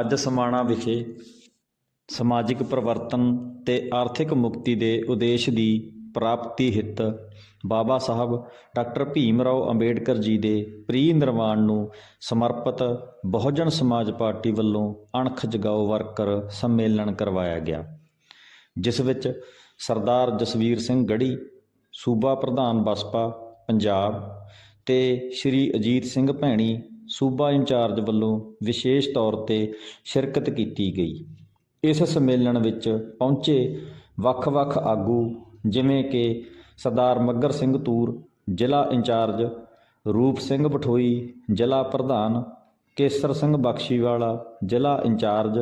ਅੱਜ ਸਮਾਣਾ ਵਿਖੇ ਸਮਾਜਿਕ ਪਰਿਵਰਤਨ ਤੇ ਆਰਥਿਕ ਮੁਕਤੀ ਦੇ ਉਦੇਸ਼ ਦੀ ਪ੍ਰਾਪਤੀ ਹਿੱਤ ਬਾਬਾ ਸਾਹਿਬ ਡਾਕਟਰ ਭੀਮ ਰਾਓ ਅੰਬੇਡਕਰ ਜੀ ਦੇ ਪ੍ਰੀ ਨਿਰਵਾਣ ਨੂੰ ਸਮਰਪਿਤ ਬਹੁਜਨ ਸਮਾਜ ਪਾਰਟੀ ਵੱਲੋਂ ਅਣਖ ਜਗਾਓ ਵਰਕਰ ਸੰਮੇਲਨ ਕਰਵਾਇਆ ਗਿਆ, ਜਿਸ ਵਿੱਚ ਸਰਦਾਰ ਜਸਵੀਰ ਸਿੰਘ ਗੜੀ, ਸੂਬਾ ਪ੍ਰਧਾਨ ਬਸਪਾ, ਪੰਜਾਬ ਤੇ ਸ਼੍ਰੀ ਅਜੀਤ ਸਿੰਘ ਭੈਣੀ ਸੂਬਾ ਇੰਚਾਰਜ ਵੱਲੋਂ ਵਿਸ਼ੇਸ਼ ਤੌਰ ਤੇ ਸ਼ਿਰਕਤ ਕੀਤੀ ਗਈ। ਇਸ ਸੰਮੇਲਨ ਵਿੱਚ ਪਹੁੰਚੇ ਵੱਖ-ਵੱਖ ਆਗੂ ਜਿਵੇਂ ਕਿ ਸਰਦਾਰ ਮੱਗਰ ਸਿੰਘ ਤੂਰ, ਜ਼ਿਲ੍ਹਾ ਇੰਚਾਰਜ ਰੂਪ ਸਿੰਘ ਬਠੋਈ ਜ਼ਿਲ੍ਹਾ ਪ੍ਰਧਾਨ ਕੇਸਰ ਸਿੰਘ ਬਖਸ਼ੀਵਾਲਾ, ਜ਼ਿਲ੍ਹਾ ਇੰਚਾਰਜ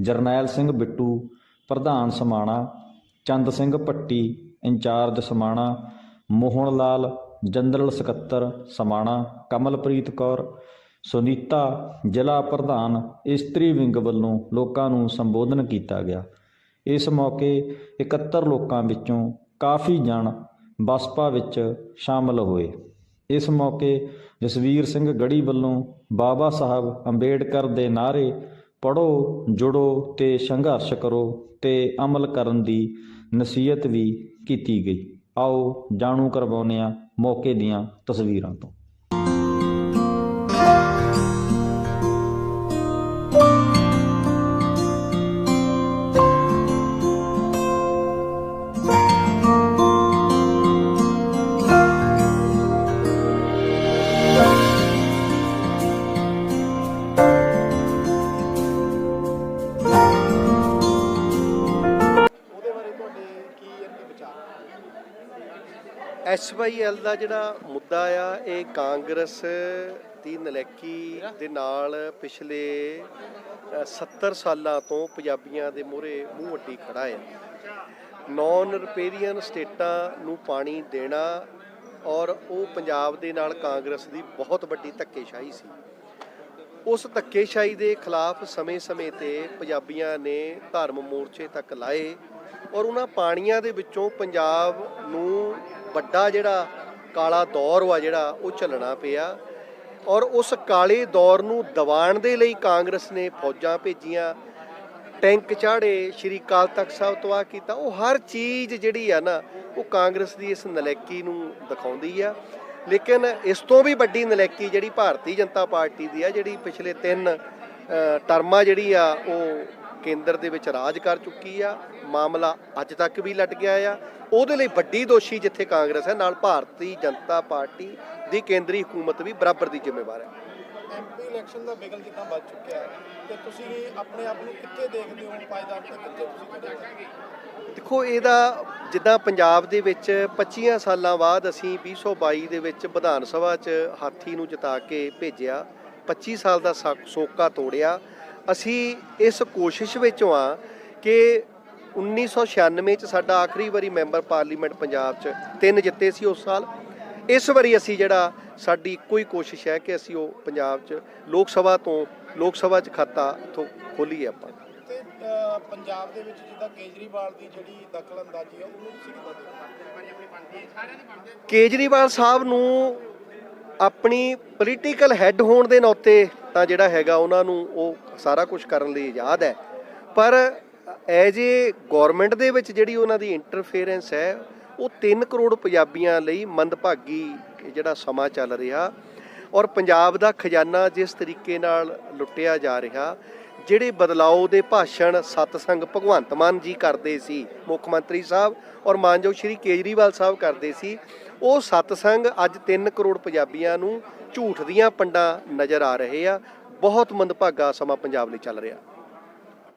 ਜਰਨੈਲ ਸਿੰਘ ਬਿੱਟੂ, ਪ੍ਰਧਾਨ ਸਮਾਣਾ ਚੰਦ ਸਿੰਘ ਪੱਟੀ in charge Samana Mohan Lal general ਸਕੱਤਰ ਸਮਾਣਾ ਕਮਲਪ੍ਰੀਤ ਕੌਰ ਸੁਨੀਤਾ, ਜ਼ਿਲ੍ਹਾ ਪ੍ਰਧਾਨ, ਇਸਤਰੀ ਵਿੰਗ ਵੱਲੋਂ ਲੋਕਾਂ ਨੂੰ ਸੰਬੋਧਨ ਕੀਤਾ ਗਿਆ। ਇਸ ਮੌਕੇ 71 ਲੋਕਾਂ ਵਿੱਚੋਂ ਕਾਫੀ ਜਣ ਬਸਪਾ ਵਿੱਚ ਸ਼ਾਮਲ ਹੋਏ। ਇਸ ਮੌਕੇ ਜਸਵੀਰ ਸਿੰਘ ਗੜੀ ਵੱਲੋਂ ਬਾਬਾ ਸਾਹਿਬ ਅੰਬੇਡਕਰ ਦੇ ਨਾਅਰੇ ਪੜੋ ਜੁੜੋ ਤੇ ਸੰਘਰਸ਼ ਕਰੋ ਤੇ ਅਮਲ ਕਰਨ ਦੀ ਨਸੀਹਤ ਵੀ ਕੀਤੀ ਗਈ। ਆਓ ਜਾਣੂ ਕਰਵਾਉਂਦੇ ਹਾਂ ਮੌਕੇ ਦੀਆਂ ਤਸਵੀਰਾਂ ਤੋਂ। ਐਸਵਾਈਐਲ ਦਾ ਜਿਹੜਾ ਮੁੱਦਾ ਆ ਇਹ ਕਾਂਗਰਸ ਦੀ ਨਲੈਕੀ ਦੇ ਨਾਲ ਪਿਛਲੇ ਅ, 70 ਸਾਲਾਂ ਤੋਂ ਪੰਜਾਬੀਆਂ ਦੇ ਮੂਹਰੇ ਮੂੰਹ ਵੱਡੀ ਖੜਾ ਹੈ ਨਾਨ ਰਿਪੇਰੀਅਨ ਸਟੇਟਾਂ ਨੂੰ ਪਾਣੀ ਦੇਣਾ ਔਰ ਉਹ ਪੰਜਾਬ ਦੇ ਨਾਲ ਕਾਂਗਰਸ ਦੀ ਬਹੁਤ ਵੱਡੀ ਧੱਕੇਸ਼ਾਹੀ ਸੀ। ਉਸ ਧੱਕੇਸ਼ਾਹੀ ਦੇ ਖਿਲਾਫ ਸਮੇਂ-ਸਮੇਂ ਤੇ ਪੰਜਾਬੀਆਂ ਨੇ ਧਰਮ ਮੋਰਚੇ ਤੱਕ ਲਾਏ। ਔਰ ਉਹਨਾਂ ਪਾਣੀਆਂ ਦੇ ਵਿੱਚੋਂ ਪੰਜਾਬ ਨੂੰ ਵੱਡਾ ਜਿਹੜਾ ਕਾਲਾ ਦੌਰ ਵਾ ਜਿਹੜਾ ਉਹ ਚੱਲਣਾ ਪਿਆ। ਔਰ ਉਸ ਕਾਲੇ ਦੌਰ ਨੂੰ ਦਬਾਉਣ ਦੇ ਲਈ ਕਾਂਗਰਸ ਨੇ ਫੌਜਾਂ ਭੇਜੀਆਂ। ਟੈਂਕ ਚਾੜੇ ਸ਼੍ਰੀ ਅਕਾਲ ਤਖਤ ਸਾਹਿਬ ਤੋਂ ਆ ਕੀਤਾ। ਉਹ ਹਰ ਚੀਜ਼ ਜਿਹੜੀ ਆ ਨਾ, ਉਹ ਕਾਂਗਰਸ ਦੀ ਇਸ ਨਲੈਕੀ ਨੂੰ ਦਿਖਾਉਂਦੀ ਆ। ਲੇਕਿਨ ਇਸ ਤੋਂ ਵੀ ਵੱਡੀ ਨਲੈਕੀ ਜਿਹੜੀ ਭਾਰਤੀ ਜਨਤਾ ਪਾਰਟੀ ਦੀ ਆ, ਜਿਹੜੀ ਪਿਛਲੇ ਤਿੰਨ ਟਰਮਾਂ ਜਿਹੜੀ ਆ, ਉਹ ਕੇਂਦਰ ਦੇ ਵਿੱਚ ਰਾਜ ਕਰ ਚੁੱਕੀ ਆ। ਮਾਮਲਾ ਅੱਜ ਤੱਕ ਵੀ ਲਟ ਗਿਆ ਆ। ਉਹਦੇ ਲਈ ਵੱਡੀ ਦੋਸ਼ੀ ਜਿੱਥੇ ਕਾਂਗਰਸ ਹੈ ਨਾਲ ਭਾਰਤੀ ਜਨਤਾ ਪਾਰਟੀ ਦੀ ਕੇਂਦਰੀ ਹਕੂਮਤ ਵੀ ਬਰਾਬਰ ਦੀ ਜ਼ਿੰਮੇਵਾਰ ਹੈ। ਐਮਪੀ ਇਲੈਕਸ਼ਨ ਦਾ ਬਿਗਲ ਜਿੱਦਾਂ ਵੱਜ ਚੁੱਕਿਆ ਹੈ ਤੇ ਤੁਸੀਂ ਆਪਣੇ ਆਪ ਨੂੰ ਕਿੱਥੇ ਦੇਖਦੇ ਹੋ ਪਾਇਦਾਨ ਤੇ ਕਿੱਥੇ ਤੁਸੀਂ ਖੜੇ ਹੋ? ਦੇਖੋ ਇਹਦਾ ਜਿੱਦਾਂ ਪੰਜਾਬ ਦੇ ਵਿੱਚ 25 ਸਾਲਾਂ ਬਾਅਦ ਅਸੀਂ 2022 ਦੇ ਵਿੱਚ ਵਿਧਾਨ ਸਭਾ 'ਚ ਹਾਥੀ ਨੂੰ ਜਿਤਾ ਕੇ ਭੇਜਿਆ। 25 ਸਾਲ ਦਾ ਸੋਕਾ ਤੋੜਿਆ। ਅਸੀਂ ਇਸ ਕੋਸ਼ਿਸ਼ ਵਿੱਚੋਂ ਆ ਕਿ 1996 'ਚ ਸਾਡਾ ਆਖਰੀ ਵਾਰੀ ਮੈਂਬਰ ਪਾਰਲੀਮੈਂਟ ਪੰਜਾਬ 'ਚ ਤਿੰਨ ਜਿੱਤੇ ਸੀ ਉਸ ਸਾਲ। ਇਸ ਵਾਰੀ ਅਸੀਂ ਜਿਹੜਾ ਸਾਡੀ ਕੋਈ ਕੋਸ਼ਿਸ਼ ਹੈ ਕਿ ਅਸੀਂ ਉਹ ਪੰਜਾਬ 'ਚ ਲੋਕ ਸਭਾ ਤੋਂ ਲੋਕ ਸਭਾ 'ਚ ਖਾਤਾ ਤੋਂ ਖੋਲੀਏ ਆਪਾਂ। ਪੰਜਾਬ ਦੇ ਵਿੱਚ ਜਿੱਦਾਂ ਕੇਜਰੀਵਾਲ ਦੀ ਜਿਹੜੀ ਹੈ ਉਹਨੂੰ ਤੁਸੀਂ ਕਿੱਦਾਂ ਦੇਖਦੇ ਹੋ? ਕੇਜਰੀਵਾਲ ਸਾਹਿਬ ਨੂੰ ਆਪਣੀ ਪੋਲੀਟੀਕਲ ਹੈੱਡ ਹੋਣ ਦੇ ਨਾਤੇ ਤਾਂ ਜਿਹੜਾ ਹੈਗਾ ਉਹਨਾਂ ਨੂੰ ਉਹ ਸਾਰਾ ਕੁਝ ਕਰਨ ਲਈ ਆਜ਼ਾਦ ਹੈ। ਪਰ ਐਜ ਏ ਗਵਰਨਮੈਂਟ ਦੇ ਵਿੱਚ ਜਿਹੜੀ ਉਹਨਾਂ ਦੀ ਇੰਟਰਫੇਰੈਂਸ ਹੈ, ਉਹ 3 ਕਰੋੜ ਪੰਜਾਬੀਆਂ ਲਈ ਮੰਦਭਾਗੀ ਜਿਹੜਾ ਸਮਾਂ ਚੱਲ ਰਿਹਾ ਔਰ ਪੰਜਾਬ ਦਾ ਖਜ਼ਾਨਾ ਜਿਸ ਤਰੀਕੇ ਨਾਲ ਲੁੱਟਿਆ ਜਾ ਰਿਹਾ, ਜਿਹੜੇ ਬਦਲਾਓ ਦੇ ਭਾਸ਼ਣ ਸਤਸੰਗ ਭਗਵੰਤ ਮਾਨ ਜੀ ਕਰਦੇ ਸੀ, ਮੁੱਖ ਮੰਤਰੀ ਸਾਹਿਬ ਔਰ ਮਾਨਯੋਗ ਸ਼੍ਰੀ ਕੇਜਰੀਵਾਲ ਸਾਹਿਬ ਕਰਦੇ ਸੀ, ਉਹ ਸਤਸੰਗ ਅੱਜ 3 ਕਰੋੜ ਪੰਜਾਬੀਆਂ ਨੂੰ ਝੂਠ ਦੀਆਂ ਪੰਡਾਂ ਨਜ਼ਰ ਆ ਰਹੇ ਆ। ਬਹੁਤ ਮੰਦਭਾਗਾ ਸਮਾਂ ਪੰਜਾਬ ਲਈ ਚੱਲ ਰਿਹਾ।